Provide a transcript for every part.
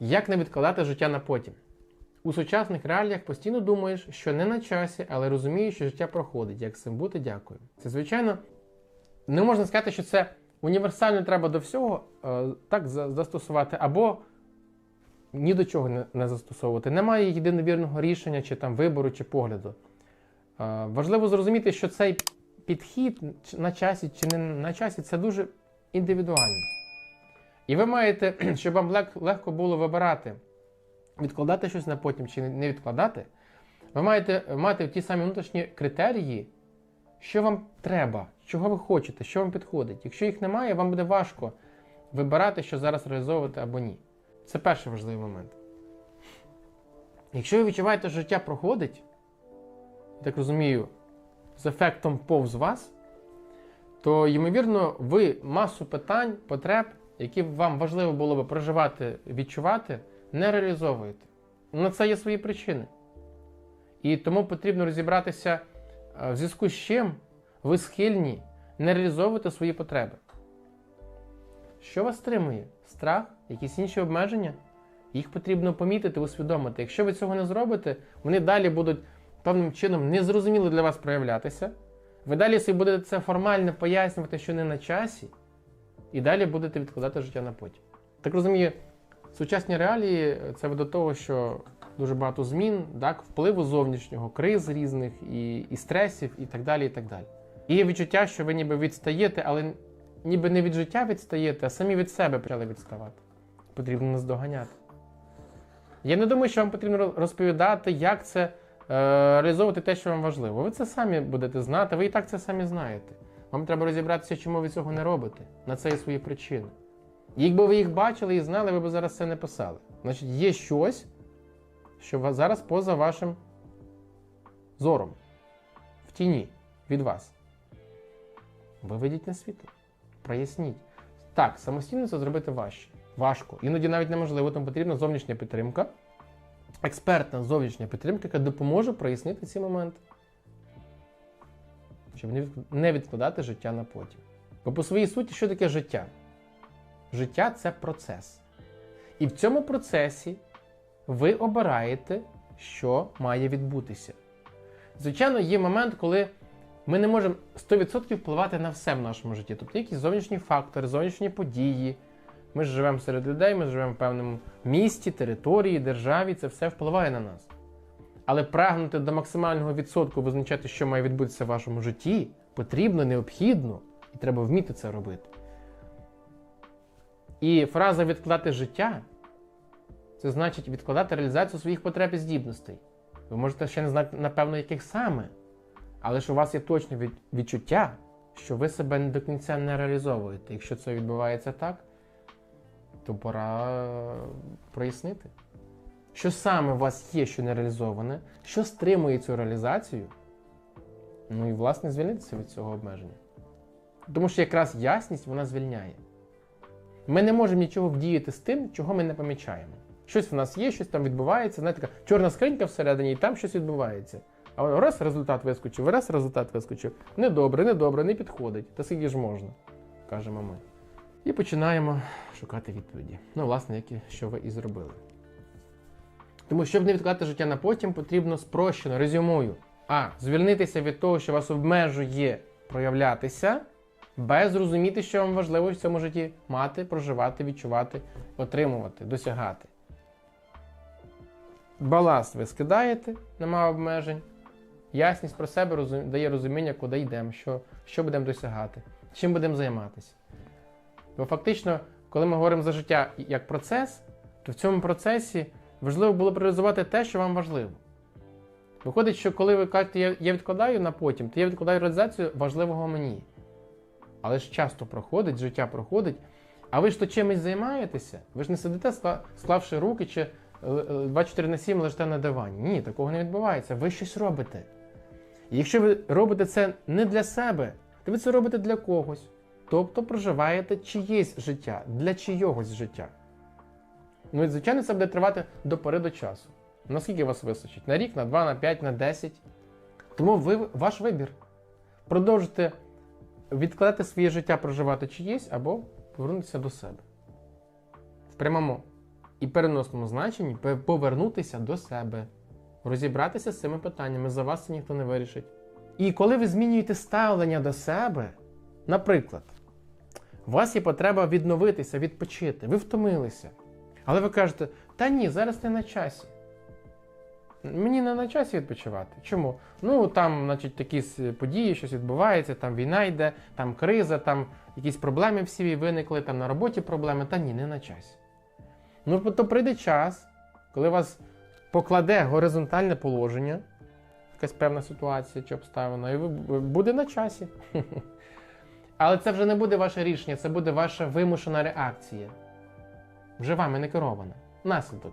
Як не відкладати життя на потім? У сучасних реаліях постійно думаєш, що не на часі, але розумієш, що життя проходить. Як з цим бути, дякую. Це, звичайно, не можна сказати, що це універсально треба до всього е, так застосувати, або ні до чого не, застосовувати. Немає єдиновірного рішення, чи там вибору, чи погляду. Е, важливо зрозуміти, що цей підхід на часі чи не на часі це дуже індивідуально. І ви маєте, щоб вам легко було вибирати, відкладати щось на потім чи не відкладати, ви маєте мати ті самі внутрішні критерії, що вам треба, чого ви хочете, що вам підходить. Якщо їх немає, вам буде важко вибирати, що зараз реалізовувати або ні. Це перший важливий момент. Якщо ви відчуваєте, що життя проходить, так розумію, з ефектом повз вас, то, ймовірно, ви масу питань, потреб, які вам важливо було би проживати, відчувати, не реалізовуєте. На це є свої причини. І тому потрібно розібратися, е, в зв'язку з чим ви схильні не реалізовувати свої потреби. Що вас стримує? Страх, якісь інші обмеження? Їх потрібно помітити, усвідомити. Якщо ви цього не зробите, вони далі будуть певним чином незрозуміло для вас проявлятися. Ви далі собі будете це формально пояснювати, що не на часі, і далі будете відкладати життя на потім. Так розумію, сучасні реалії це до того, що дуже багато змін, так, впливу зовнішнього, криз різних, і, і стресів, і так далі. І так далі. І відчуття, що ви ніби відстаєте, але ніби не від життя відстаєте, а самі від себе почали відставати. Потрібно наздоганяти. Я не думаю, що вам потрібно розповідати, як це е, реалізовувати те, що вам важливо. Ви це самі будете знати, ви і так це самі знаєте. Вам треба розібратися, чому ви цього не робите. На це є свої причини. Якби ви їх бачили і знали, ви б зараз це не писали. Значить, є щось, що зараз поза вашим зором, в тіні від вас. Виведіть на світло, проясніть. Так, самостійно це зробити важче. Важко. Іноді навіть неможливо, тому потрібна зовнішня підтримка, експертна зовнішня підтримка, яка допоможе прояснити ці моменти. Щоб не відк- відкладати життя на потім. Бо по своїй суті, що таке життя? Життя це процес. І в цьому процесі ви обираєте, що має відбутися. Звичайно, є момент, коли ми не можемо 100% впливати на все в нашому житті. Тобто якісь зовнішні фактори, зовнішні події. Ми ж живемо серед людей, ми живемо в певному місті, території, державі, це все впливає на нас. Але прагнути до максимального відсотку визначати, що має відбутися в вашому житті, потрібно, необхідно, і треба вміти це робити. І фраза відкладати життя це значить відкладати реалізацію своїх потреб і здібностей. Ви можете ще не знати, напевно, яких саме, але ж у вас є точне відчуття, що ви себе до кінця не реалізовуєте. Якщо це відбувається так, то пора прояснити. Що саме у вас є, що не реалізоване, що стримує цю реалізацію, ну і, власне, звільнитися від цього обмеження. Тому що якраз ясність вона звільняє. Ми не можемо нічого вдіяти з тим, чого ми не помічаємо. Щось в нас є, щось там відбувається, знаєте, така чорна скринька всередині, і там щось відбувається. А воно раз результат вискочив, раз результат вискочив. Недобре, недобре, не підходить. Та скільки ж можна, кажемо ми. І починаємо шукати відповіді. Ну, власне, як і що ви і зробили. Тому, щоб не відкладати життя на потім, потрібно спрощено, резюмую. А. Звільнитися від того, що вас обмежує проявлятися, Б. Зрозуміти, що вам важливо в цьому житті мати, проживати, відчувати, отримувати, досягати. Баласт ви скидаєте, нема обмежень. Ясність про себе розум- дає розуміння, куди йдемо, що, що будемо досягати, чим будемо займатися. Бо фактично, коли ми говоримо за життя як процес, то в цьому процесі важливо було б реалізувати те, що вам важливо. Виходить, що коли ви кажете, я, відкладаю на потім, то я відкладаю реалізацію важливого мені. Але ж часто проходить, життя проходить, а ви ж то чимось займаєтеся? Ви ж не сидите, склавши руки чи е, е, 24 на 7 лежите на дивані. Ні, такого не відбувається. Ви щось робите. І якщо ви робите це не для себе, то ви це робите для когось. Тобто проживаєте чиєсь життя, для чийогось життя. Ну і звичайно, це буде тривати до пори до часу. Наскільки вас вистачить? На рік, на 2, на 5, на 10. Тому ви, ваш вибір. Продовжити відкладати своє життя, проживати чиєсь, або повернутися до себе. В прямому і переносному значенні повернутися до себе, розібратися з цими питаннями. За вас це ніхто не вирішить. І коли ви змінюєте ставлення до себе, наприклад, у вас є потреба відновитися, відпочити, ви втомилися. Але ви кажете, та ні, зараз не на часі. Мені не на часі відпочивати. Чому? Ну там, значить, якісь події, щось відбувається, там війна йде, там криза, там якісь проблеми в сім'ї виникли, там на роботі проблеми. Та ні, не на часі. Ну, то прийде час, коли вас покладе горизонтальне положення, якась певна ситуація чи обставина, і буде на часі. Але це вже не буде ваше рішення, це буде ваша вимушена реакція. Вже вами не керована. Наслідок.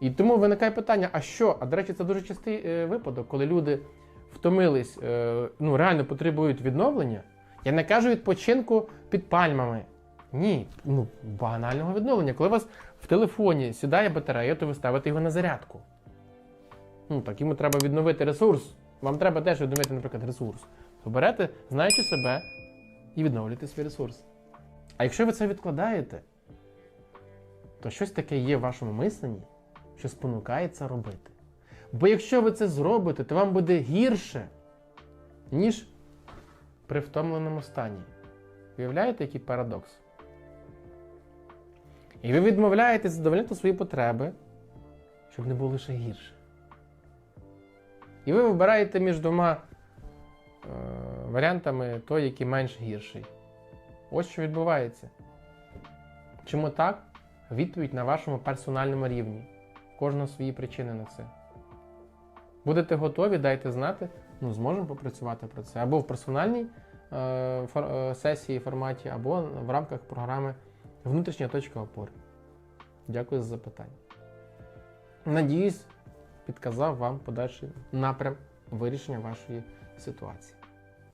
І тому виникає питання: а що? А до речі, це дуже частий е, випадок, коли люди втомились, е, ну реально потребують відновлення. Я не кажу відпочинку під пальмами. Ні, ну банального відновлення. Коли у вас в телефоні сідає батарея, то ви ставите його на зарядку. Ну так йому треба відновити ресурс. Вам треба теж відновити, наприклад, ресурс. Ви берете, знаючи себе, і відновлюєте свій ресурс. А якщо ви це відкладаєте, то щось таке є в вашому мисленні, що спонукає це робити. Бо якщо ви це зробите, то вам буде гірше, ніж при втомленому стані. Уявляєте, який парадокс? І ви відмовляєтесь задовольнити свої потреби, щоб не було лише гірше. І ви вибираєте між двома е, варіантами той, який менш гірший. Ось що відбувається. Чому так? Відповідь на вашому персональному рівні. Кожного свої причини на це. Будете готові, дайте знати. Ну, зможемо попрацювати про це. Або в персональній е, фор- е, сесії форматі, або в рамках програми Внутрішня точка опори. Дякую за запитання. Надіюсь, підказав вам подальший напрям вирішення вашої ситуації.